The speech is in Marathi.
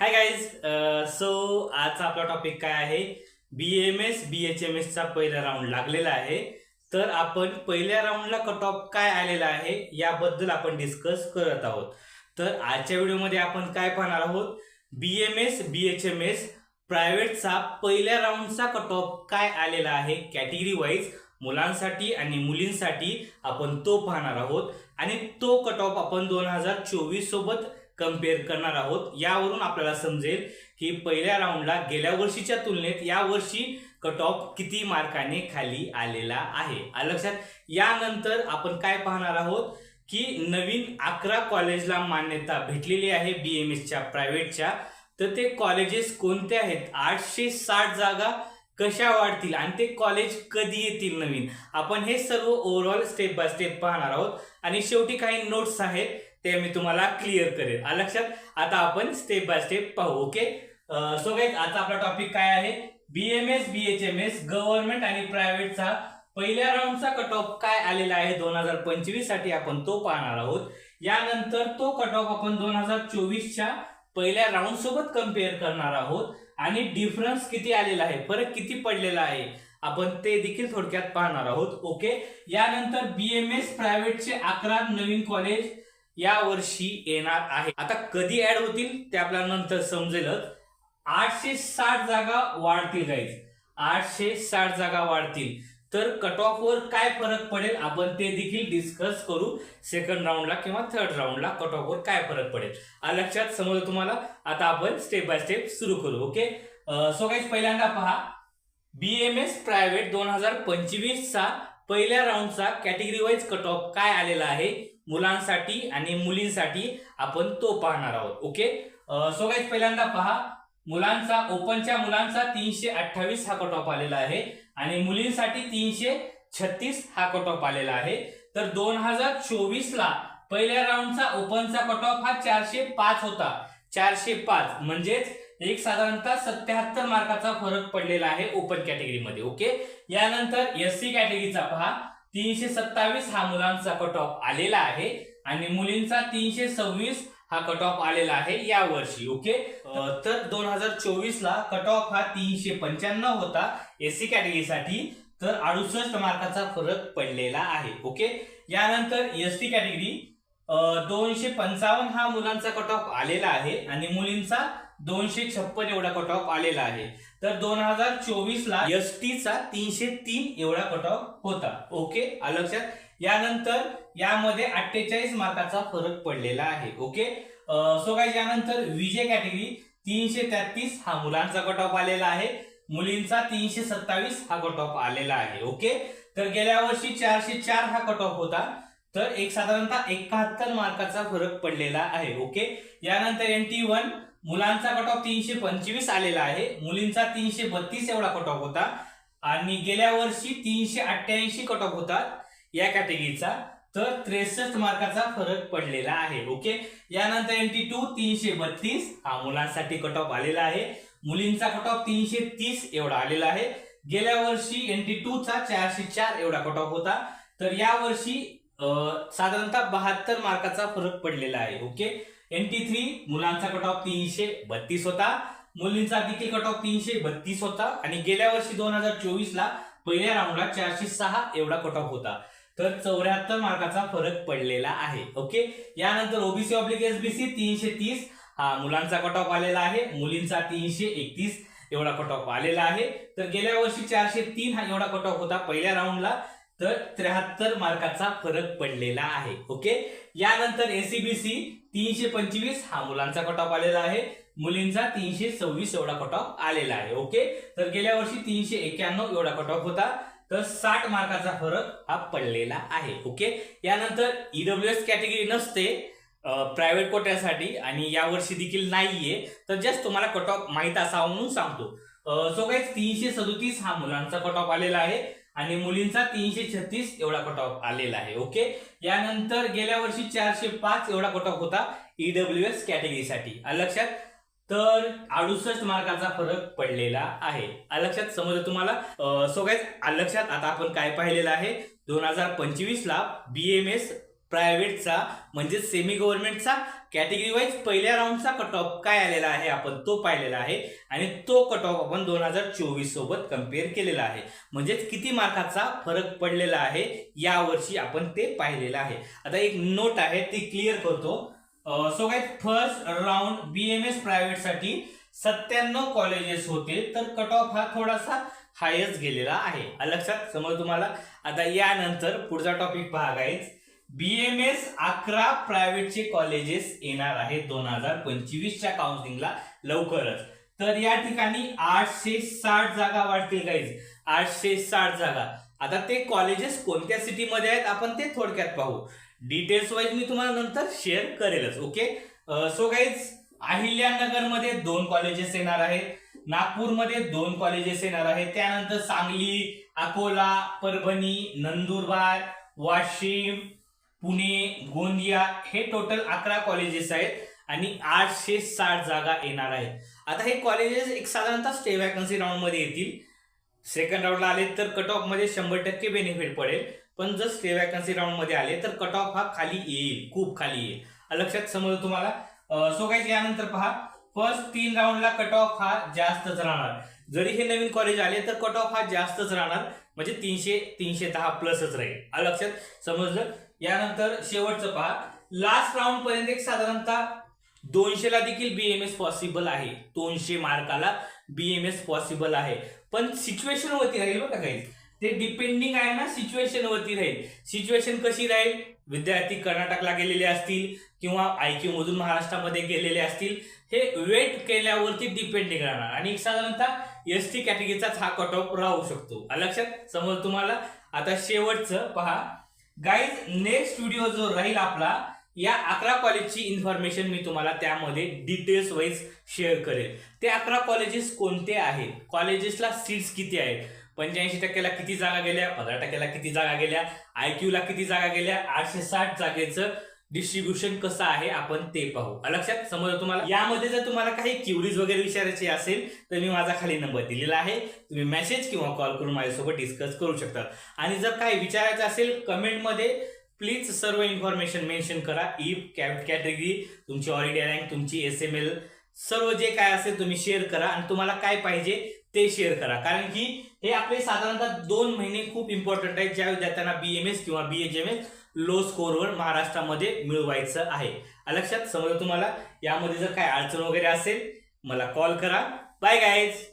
हाय गाईज सो आजचा आपला टॉपिक काय आहे? B M S B H M एसचा पहिला राऊंड लागलेला आहे. तर आपण पहिल्या राऊंडला कट ऑफ काय आलेला आहे याबद्दल आपण डिस्कस करत आहोत. तर आजच्या व्हिडिओमध्ये आपण काय पाहणार आहोत? B M S B H M S प्रायव्हेटचा पहिल्या राऊंडचा कट ऑफ काय आलेला आहे कॅटेगरी वाईज मुलांसाठी आणि मुलींसाठी आपण तो पाहणार आहोत. आणि तो कट ऑफ आपण दोन हजार चोवीस सोबत कंपेअर करणार आहोत. यावरून आपल्याला समजेल की पहिल्या राऊंडला गेल्या वर्षीच्या तुलनेत या वर्षी कट ऑफ किती मार्काने खाली आलेला आहे. लक्षात यानंतर आपण काय पाहणार आहोत? की नवीन अकरा कॉलेजला मान्यता भेटलेली आहे बी एम एसच्या प्रायव्हेटच्या तर ते कॉलेजेस कोणते आहेत? आठशे साठ जागा कशा वाढतील आणि ते कॉलेज कधी येतील नवीन? आपण हे सर्व ओव्हरऑल स्टेप बाय स्टेप पाहणार आहोत. आणि शेवटी काही नोट्स आहेत. ते मी तुम्हाला क्लिअर करेल. लक्षात? आता आपण स्टेप बाय स्टेप पाहू ओके सो गाईज आता आपला टॉपिक काय आहे? BMS BHMS B H M S government आणि प्रायव्हेटचा पहिल्या राऊंडचा कट ऑफ काय आलेला आहे? दोन हजार पंचवीससाठी आपण तो पाहणार आहोत. यानंतर तो कट ऑफ आपण दोन हजार चोवीसच्या पहिल्या राऊंड सोबत कंपेअर करणार आहोत. आणि डिफरन्स किती आलेला आहे? फरक किती पडलेला आहे? आपण ते देखील थोडक्यात पाहणार आहोत ओके यानंतर बीएमएस प्रायव्हेटचे अकरा नवीन कॉलेज या वर्षी येणार आहे. आता कधी ऍड होतील ते आपल्याला नंतर समजेलच. आठशे साठ जागा वाढतील गाईज आठशे साठ जागा वाढतील. तर कट ऑफ वर काय फरक पडेल आपण ते देखील डिस्कस करू. सेकंड राऊंडला किंवा थर्ड राऊंडला कट ऑफ वर काय फरक पडेल. आ लक्षात समजलं तुम्हाला? आता आपण स्टेप बाय स्टेप सुरू करू ओके सो गाईज पहिल्यांदा पहा. बी एम एस प्रायव्हेट दोन हजार पंचवीसचा पहिल्या राऊंडचा कॅटेगरी वाईज कट ऑफ काय आलेला आहे? मुलांसाठी आणि मुलींसाठी आपण तो पाहणार आहोत. ओके सो गाईज पहिल्यांदा पहा मुलांचा ओपनच्या मुलांचा तीनशे अठ्ठावीस हा कट ऑफ आलेला आहे आणि मुलींसाठी तीनशे छत्तीस हा कट ऑफ आलेला आहे. तर दोन हजार चोवीस ला पहिल्या राऊंडचा ओपनचा कट ऑफ हा चारशे पाच होता. चारशे पाच. म्हणजेच एक साधारणतः सत्याहत्तर मार्काचा फरक पडलेला आहे ओपन कॅटेगरीमध्ये ओके यानंतर एस सी कॅटेगरीचा पहा. तीनशे सत्तावीस हा मुलांचा कट ऑफ आलेला आहे. आणि मुलींचा तीनशे सव्वीस हा कट ऑफ आलेला आहे या वर्षी ओके अं, तर दोन हजार चोवीस ला कट ऑफ हा तीनशे पंच्याण्णव होता एससी कॅटेगरीसाठी तर अडुसष्ट मार्काचा फरक पडलेला आहे ओके यानंतर एस टी कॅटेगरी दोनशे पंचावन्न हा मुलांचा कट ऑफ आलेला आहे. आणि मुलींचा दोनशे छप्पन एवढा कट ऑफ आलेला आहे. तर दोन हजार चोवीस ला एस टीचा तीनशे तीन एवढा कट ऑफ होता. ओके लक्षात? यानंतर यामध्ये अठ्ठेचाळीस मार्काचा फरक पडलेला आहे. ओके सो काय यानंतर विजय कॅटेगरी तीनशे तेहतीस हा मुलांचा कट ऑफ आलेला आहे. मुलींचा तीनशे सत्तावीस हा कट ऑफ आलेला आहे. ओके तर गेल्या वर्षी चारशे चार हा कट ऑफ होता. तर एक साधारणतः एकाहत्तर मार्काचा फरक पडलेला आहे. ओके यानंतर एन टी वन मुलांचा कट ऑफ तीनशे पंचवीस आलेला आहे. मुलींचा तीनशे बत्तीस एवढा कट ऑफ होता. आणि गेल्या वर्षी तीनशे अठ्ठ्याऐंशी कट ऑफ होता या कॅटेगरीचा तर त्रेसष्ट मार्काचा फरक पडलेला आहे. ओके यानंतर एन टी टू तीनशे बत्तीस. हा मुलांसाठी कट ऑफ आलेला आहे. मुलींचा कट ऑफ तीनशे तीस एवढा आलेला आहे. गेल्या वर्षी एन टी टू चा चारशे चार एवढा कट ऑफ होता. तर या वर्षी साधारणतः बहात्तर मार्काचा फरक पडलेला आहे. ओके एनटी थ्री मुलांचा कट ऑफ तीनशे बत्तीस होता. मुलींचा देखील कट ऑफ तीनशे बत्तीस होता. आणि गेल्या वर्षी दोन हजार चोवीस ला पहिल्या राऊंडला चारशे सहा एवढा कट ऑफ होता. तर चौऱ्याहत्तर मार्काचा फरक पडलेला आहे. ओके यानंतर ओबीसी ऑब्लिक एसबीसी तीनशे तीस. हा मुलांचा कट ऑफ आलेला आहे. मुलींचा तीनशे एकतीस एवढा कट ऑफ आलेला आहे. तर गेल्या वर्षी चारशे तीन हा एवढा कट ऑफ होता. पहिल्या राऊंडला तर त्र्याहत्तर मार्काचा फरक पडलेला आहे ओके? यानंतर एसीबीसी तीनशे पंचवीस हा मुलांचा कट ऑफ आलेला आहे. मुलींचा तीनशे सव्वीस एवढा कट ऑफ आलेला आहे ओके? तर गेल्या वर्षी तीनशे एक्क्याण्णव एवढा कट ऑफ होता. तर साठ मार्काचा फरक हा पडलेला आहे ओके? यानंतर ईडब्ल्यू एस कॅटेगरी नसते प्रायव्हेट कोट्यासाठी आणि यावर्षी देखील नाहीये. तर जस्ट तुम्हाला कट ऑफ माहीत असावा म्हणून सांगतो. सो काही तीनशे सदोतीस हा मुलांचा कट ऑफ आलेला आहे. आणि मुलींचा तीनशे छत्तीस एवढा कट ऑफ आलेला आहे ओके? यानंतर गेल्या वर्षी चारशे पाच एवढा कट ऑफ होता ईडब्ल्यू एस कॅटेगरीसाठी लक्षात? तर अडुसष्ट मार्काचा फरक पडलेला आहे. लक्षात? समजलं तुम्हाला? सो काय लक्षात? आता आपण काय पाहिलेलं आहे? दोन हजार पंचवीस ला बी एम एस प्रायव्हेटचा म्हणजेच सेमी गव्हर्नमेंटचा कॅटेगरी वाईज पहिल्या राऊंडचा कट ऑफ काय आलेला आहे? आपण तो पाहिलेला आहे. आणि तो कट ऑफ आपण दोन हजार चोवीस सोबत कंपेअर केलेला आहे. म्हणजेच किती मार्काचा फरक पडलेला आहे? यावर्षी आपण ते पाहिलेलं आहे. आता एक नोट आहे ती क्लिअर करतो. सो काय first round B M S प्रायव्हेटसाठी सत्त्याण्णव कॉलेजेस होते तर कट ऑफ हा थोडासा हायच गेलेला आहे. लक्षात? समज तुम्हाला? आता यानंतर पुढचा टॉपिक पहा बीएमएस अकरा प्रायव्हेटचे कॉलेजेस येणार आहेत दोन हजार पंचवीसच्या काउन्सिलिंगला लवकरच. तर या ठिकाणी आठशे साठ जागा वाढतील काहीच आठशे साठ जागा. आता ते कॉलेजेस कोणत्या सिटीमध्ये आहेत आपण ते थोडक्यात पाहू. डिटेल्स वाईज मी तुम्हाला नंतर शेअर करेलच ओके सो गाईज अहिल्यानगरमध्ये दोन कॉलेजेस येणार आहेत. नागपूरमध्ये दोन कॉलेजेस येणार आहेत. त्यानंतर सांगली अकोला परभणी नंदुरबार वाशिम पुणे गोंदिया हे टोटल अकरा कॉलेजेस आहेत आणि आठशे साठ जागा येणार आहेत. आता हे कॉलेजेस एक साधारणतः स्टे वॅकन्सी राऊंडमध्ये येतील. सेकंड राऊंडला आले तर कट ऑफमध्ये शंभर टक्के बेनिफिट पडेल. पण जर स्टे वॅकन्सी राऊंडमध्ये आले तर कट ऑफ हा खाली येईल खूप खाली येईल. लक्षात समज तुम्हाला? सो काय यानंतर पहा. फर्स्ट तीन राऊंडला कट ऑफ हा जास्तच राहणार. जरी हे नवीन कॉलेज आले तर कट ऑफ हा जास्तच राहणार. म्हणजे तीनशे तीनशे दहा प्लसच राहील. लक्षात? समजलं? यानंतर शेवटचं पहा लास्ट राऊंड पर्यंत एक साधारणतः दोनशेला देखील बीएमएस पॉसिबल आहे. दोनशे मार्काला बीएमएस पॉसिबल आहे. पण सिच्युएशन वरती राहील बघा काही? ते डिपेंडिंग आहे ना सिच्युएशन वरती राहील. सिच्युएशन कशी राहील? विद्यार्थी कर्नाटकला गेलेले असतील किंवा आयक्यू मधून महाराष्ट्रामध्ये गेलेले असतील हे वेट केल्यावरती डिपेंडिंग राहणार. आणि साधारणतः एस टी कॅटेगरीचाच हा कट ऑफ राहू शकतो. लक्षात? समज तुम्हाला आता शेवटचं पहा. गाईज नेक्स्ट व्हिडिओ जो राहील आपला या अकरा कॉलेजची इन्फॉर्मेशन मी तुम्हाला त्यामध्ये डिटेल्स वाईज शेअर करेल. ते अकरा कॉलेजेस कोणते आहेत? कॉलेजेसला सीट्स किती आहेत? पंच्याऐंशी टक्क्याला किती जागा गेल्या? पंधरा टक्क्याला किती जागा गेल्या? आय क्यूला किती जागा गेल्या? आठशे साठ जागेचं डिस्ट्रीब्युशन कसं आहे आपण ते पाहू. लक्षात? समजा तुम्हाला? यामध्ये जर तुम्हाला काही क्युरीज वगैरे विचारायची असेल तर मी माझा खाली नंबर दिलेला आहे. तुम्ही मेसेज किंवा कॉल करून माझ्यासोबत डिस्कस करू शकता. आणि जर काही विचारायचं असेल कमेंटमध्ये प्लीज सर्व इन्फॉर्मेशन मेन्शन करा. E, ई कॅटेगरी तुमची ऑल इंडिया रँक तुमची एस एम एल सर्व जे काय असेल तुम्ही शेअर करा. आणि तुम्हाला काय पाहिजे ते शेअर करा. कारण की हे आपले साधारणतः दोन महिने खूप इम्पॉर्टंट आहेत ज्या विद्यार्थ्यांना बी एम एस किंवा B H M S low स्कोअरवर महाराष्ट्रामध्ये मिळवायचं आहे. लक्षात समजा तुम्हाला? यामध्ये जर काय अडचण वगैरे असेल मला कॉल करा. Bye guys